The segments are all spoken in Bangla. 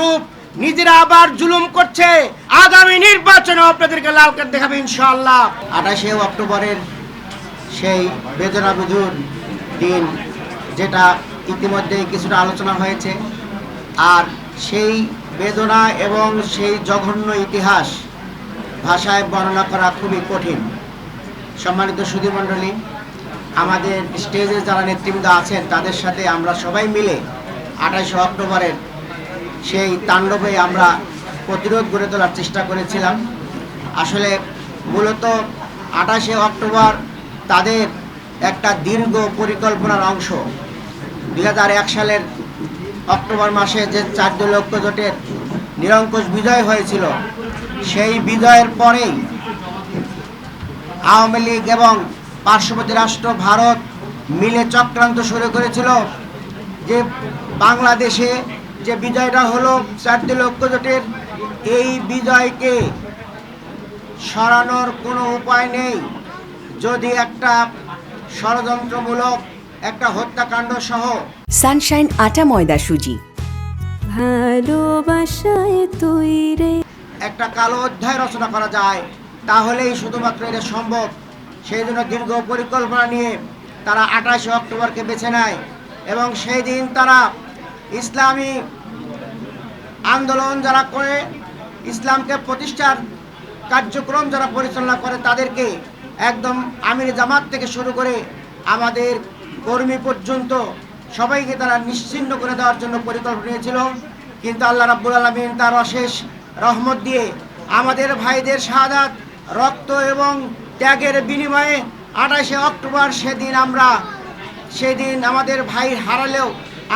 গ্রুপ নিজেরা আবার জুলুম করছে। আগামী নির্বাচনে আপনাদেরকে লাল কার্ড দেখাবে ইনশাআল্লাহ। আঠাশে অক্টোবরের সেই বেদনা বিধুর দিন, যেটা ইতিমধ্যে কিছুটা আলোচনা হয়েছে। আর সেই বেদনা এবং সেই জঘন্য ইতিহাস ভাষায় বর্ণনা করা খুবই কঠিন। সম্মানিত সুধীমণ্ডলী, আমাদের স্টেজে যারা নেতৃবৃন্দ আছেন, তাদের সাথে আমরা সবাই মিলে আঠাশে অক্টোবরের সেই তাণ্ডবে আমরা প্রতিরোধ গড়ে তোলার চেষ্টা করেছিলাম। আসলে মূলত আঠাশে অক্টোবর তাদের একটা দীর্ঘ পরিকল্পনার অংশ। দু হাজার এক সালের অক্টোবর মাসে যে চার লক্ষ জোটের নিরঙ্কুশ বিজয় হয়েছিল, সেই বিজয়ের পরেই আওয়ামী লীগ এবং পার্শ্ববর্তী রাষ্ট্র ভারত মিলে চক্রান্ত শুরু করেছিল যে বাংলাদেশে যে বিজয়টা হলো চারটি লক্ষ জোটের এই বিজয়কে সরানোর কোনো উপায় নেই। যদি একটা ষড়যন্ত্রমূলক একটা হত্যাকাণ্ড সহ সানশাইন আটা ময়দা সুজি। ভালোবাসায় তৈরে একটা কালো অধ্যায় রচনা করা যায় তাহলেই শুধুমাত্র এটা সম্ভব। সেই জন্য দীর্ঘ পরিকল্পনা নিয়ে তারা আঠাশে অক্টোবরকে বেছে নেয় এবং সেই দিন তারা ইসলামী আন্দোলন যারা করে, ইসলামকে প্রতিষ্ঠার কার্যক্রম যারা পরিচালনা করে, তাদেরকে একদম আমির জামাত থেকে শুরু করে আমাদের কর্মী পর্যন্ত সবাইকে তারা নিশ্চিন্ন করে দেওয়ার জন্য পরিকল্পনা নিয়েছিল। কিন্তু আল্লাহ রাব্বুল আলমিন তার অশেষ রহমত দিয়ে আমাদের ভাইদের শাহাদাত, রক্ত এবং ত্যাগের বিনিময়ে আঠাশে অক্টোবর সেদিন আমরা, সেদিন আমাদের ভাই হারালেও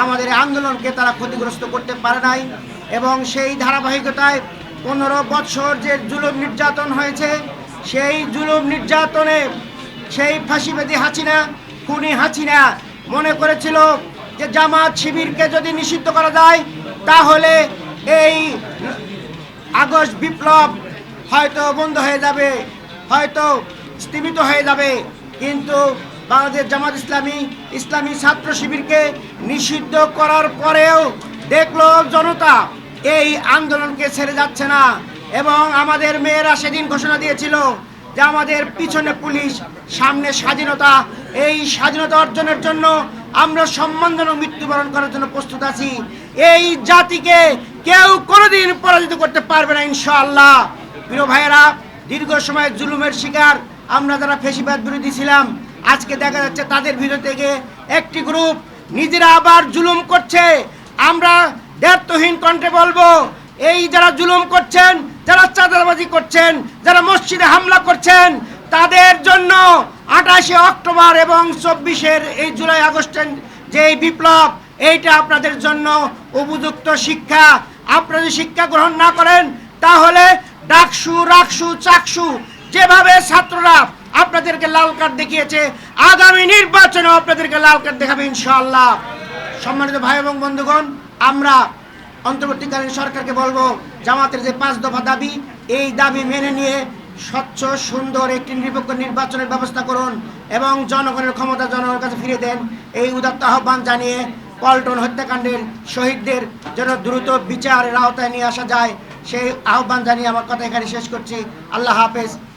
আমাদের আন্দোলনকে তারা ক্ষতিগ্রস্ত করতে পারে নাই এবং সেই ধারাবাহিকতায় পনেরো বৎসর যে জুলুম নির্যাতন হয়েছে, সেই জুলুম নির্যাতনে সেই ফাঁসিবাদী হাসিনা, খুনি হাসিনা মনে করেছিল যে জামাত শিবিরকে যদি নিষিদ্ধ করা যায়, তাহলে এই আগস্ট বিপ্লব হয়তো বন্ধ হয়ে যাবে, হয়তো স্থিমিত হয়ে যাবে। কিন্তু বাংলাদেশ জামাত ইসলামী ইসলামী ছাত্র শিবিরকে নিষিদ্ধ করার পরেও দেখল জনতা, এই আন্দোলনকে ছেড়ে যাচ্ছে না। এবং আমাদের মেয়েরা সেদিন ঘোষণা দিয়েছিল যে আমাদের পিছনে পুলিশ, সামনে স্বাধীনতা। এই স্বাধীনতা অর্জনের জন্য আমরা সম্মানজনক মৃত্যুবরণ করার জন্য প্রস্তুত আছি। এই জাতিকে কেউ কোনোদিন পরাজিত করতে পারবে না, ইনশাআল্লাহ। প্রিয় ভাইয়েরা, দীর্ঘ সময় জুলুমের শিকার আমরা যারা ফেসিবাদ বিরোধী ছিলাম আজকে দেখা যাচ্ছে তাদের ভিতর থেকে একটি গ্রুপ নিজেরা আবার জুলুম করছে। আমরা দায়িত্বহীন কণ্ঠে বলব, এই যারা জুলুম করছেন, যারা চাঁদাবাজি করছেন, যারা মসজিদে হামলা করছেন, তাদের জন্য আঠাশে অক্টোবর এবং চব্বিশের এই জুলাই আগস্টের যে এই বিপ্লব, এইটা আপনাদের জন্য উপযুক্ত শিক্ষা। আপনারা যদি শিক্ষা গ্রহণ না করেন, তাহলে ডাকসু রাকসু চাকসু, যেভাবে ছাত্ররা আপনাদেরকে লাল কার্ড দেখিয়েছে। আগামী নির্বাচনে আপনাদেরকে লাল কার্ড দেখাবে ইনশাআল্লাহ। সম্মানিত ভাই এবং বন্ধুগণ, আমরা অন্তর্বর্তীকালীন সরকারকে বলব, জামাতের যে পাঁচ দফা দাবি, এই দাবি মেনে নিয়ে স্বচ্ছ, সুন্দর একটি নিরপেক্ষ নির্বাচনের ব্যবস্থা করুন এবং জনগণের ক্ষমতা জনগণের কাছে ফিরে দেন। এই উদাত্ত আহ্বান জানিয়ে পল্টন হত্যাকাণ্ডের শহীদদের যেন দ্রুত বিচারের আওতায় নিয়ে আসা যায়, সেই আহ্বান জানিয়ে আমার কথা এখানে শেষ করছি। আল্লাহ হাফেজ।